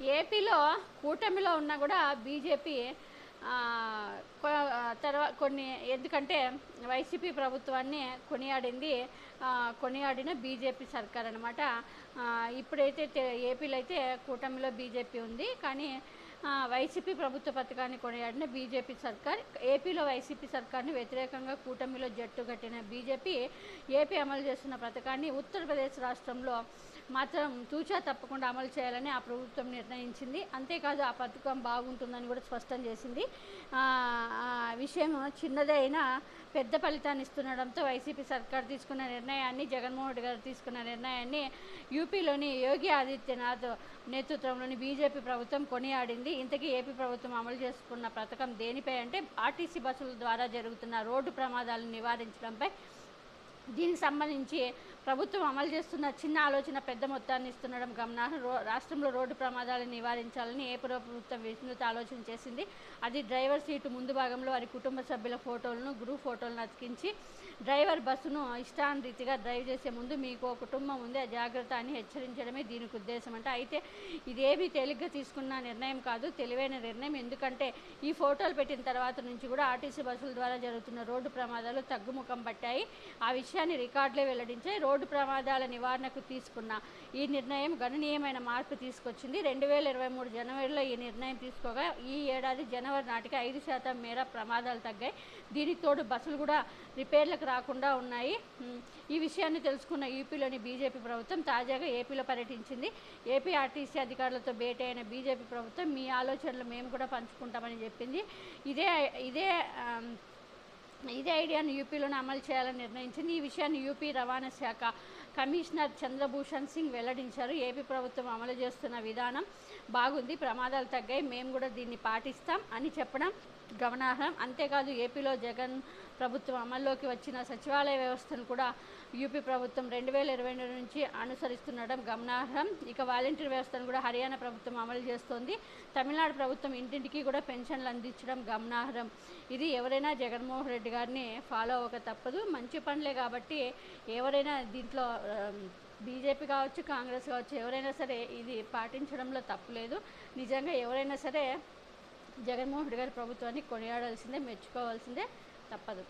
ఏపీలో కూటమిలో ఉన్నా కూడా బీజేపీ తర్వాత కొన్ని ఎందుకంటే వైసీపీ ప్రభుత్వాన్ని కొనియాడింది కొనియాడిన బీజేపీ సర్కార్ అనమాట ఇప్పుడైతే ఏపీలో అయితే కూటమిలో బీజేపీ ఉంది. కానీ వైసీపీ ప్రభుత్వ పథకాన్ని కొనియాడిన బీజేపీ సర్కార్ ఏపీలో వైసీపీ సర్కార్ని వ్యతిరేకంగా కూటమిలో జట్టు కట్టిన బీజేపీ ఏపీ అమలు చేస్తున్న పథకాన్ని ఉత్తరప్రదేశ్ రాష్ట్రంలో మాత్రం తూచా తప్పకుండా అమలు చేయాలని ఆ ప్రభుత్వం నిర్ణయించింది. అంతేకాదు ఆ పథకం బాగుంటుందని కూడా స్పష్టం చేసింది. ఆ, విషయం చిన్నదే అయినా పెద్ద ఫలితాన్ని ఇస్తుండడంతో వైసీపీ సర్కార్ తీసుకున్న నిర్ణయాన్ని జగన్మోహన్ రెడ్డి గారు తీసుకున్న నిర్ణయాన్ని యూపీలోని యోగి ఆదిత్యనాథ్ నేతృత్వంలోని బీజేపీ ప్రభుత్వం కొనియాడింది. ఇంతకీ ఏపీ ప్రభుత్వం అమలు చేసుకున్న పథకం దేనిపై అంటే ఆర్టీసీ బస్సుల ద్వారా జరుగుతున్న రోడ్డు ప్రమాదాలను నివారించడంపై దీనికి సంబంధించి ప్రభుత్వం అమలు చేస్తున్న చిన్న ఆలోచన పెద్ద మొత్తాన్ని ఇస్తుండడం గమనార్హం. రో రాష్ట్రంలో రోడ్డు ప్రమాదాలను నివారించాలని ఏ ప్రభుత్వం విస్తృత ఆలోచన చేసింది. అది డ్రైవర్ సీటు ముందు భాగంలో వారి కుటుంబ సభ్యుల ఫోటోలను గ్రూప్ ఫోటోలను అతికించి డ్రైవర్ బస్సును ఇష్టానురీతిగా డ్రైవ్ చేసే ముందు మీకు ఓ కుటుంబం ఉంది ఆ జాగ్రత్త అని హెచ్చరించడమే దీనికి ఉద్దేశం అంటే. అయితే ఇదేమీ తేలిగ్గా తీసుకున్న నిర్ణయం కాదు తెలివైన నిర్ణయం. ఎందుకంటే ఈ ఫోటోలు పెట్టిన తర్వాత నుంచి కూడా ఆర్టీసీ బస్సుల ద్వారా జరుగుతున్న రోడ్డు ప్రమాదాలు తగ్గుముఖం పట్టాయి. ఆ విషయాన్ని రికార్డులే వెల్లడించాయి. రోడ్డు రోడ్డు ప్రమాదాల నివారణకు తీసుకున్న ఈ నిర్ణయం గణనీయమైన మార్పు తీసుకొచ్చింది. రెండు వేల ఇరవై మూడు జనవరిలో ఈ నిర్ణయం తీసుకోగా ఈ ఏడాది జనవరి నాటికి ఐదు శాతం మేర ప్రమాదాలు తగ్గాయి. దీనికి తోడు బస్సులు కూడా రిపేర్లకు రాకుండా ఉన్నాయి. ఈ విషయాన్ని తెలుసుకున్న యూపీలోని బీజేపీ ప్రభుత్వం తాజాగా ఏపీలో పర్యటించింది. ఏపీ ఆర్టీసీ అధికారులతో భేటీ అయిన బీజేపీ ప్రభుత్వం మీ ఆలోచనలు మేము కూడా పంచుకుంటామని చెప్పింది. ఇదే ఇదే ఇదే ఐడియాను యూపీలోనే అమలు చేయాలని నిర్ణయించింది. ఈ విషయాన్ని యూపీ రవాణా శాఖ కమిషనర్ చంద్రభూషణ్ సింగ్ వెల్లడించారు. ఏపీ ప్రభుత్వం అమలు చేస్తున్న విధానం బాగుంది ప్రమాదాలు తగ్గాయి మేము కూడా దీన్ని పాటిస్తాం అని చెప్పడం గమనార్హం. అంతేకాదు ఏపీలో జగన్ ప్రభుత్వం అమల్లోకి వచ్చిన సచివాలయ వ్యవస్థను కూడా యూపీ ప్రభుత్వం రెండు వేల ఇరవై రెండు నుంచి అనుసరిస్తుండడం గమనార్హం. ఇక వాలంటీర్ వ్యవస్థను కూడా హర్యానా ప్రభుత్వం అమలు చేస్తోంది. తమిళనాడు ప్రభుత్వం ఇంటింటికి కూడా పెన్షన్లు అందించడం గమనార్హం. ఇది ఎవరైనా జగన్మోహన్ రెడ్డి గారిని ఫాలో అవ్వక తప్పదు. మంచి పనులే కాబట్టి ఎవరైనా దీంట్లో బీజేపీ కావచ్చు కాంగ్రెస్ కావచ్చు ఎవరైనా సరే ఇది పాటించడంలో తప్పులేదు నిజంగా ఎవరైనా సరే జగన్మోహన్ రెడ్డి గారి ప్రభుత్వాన్ని కొనియాడాల్సిందే మెచ్చుకోవాల్సిందే తప్పదు.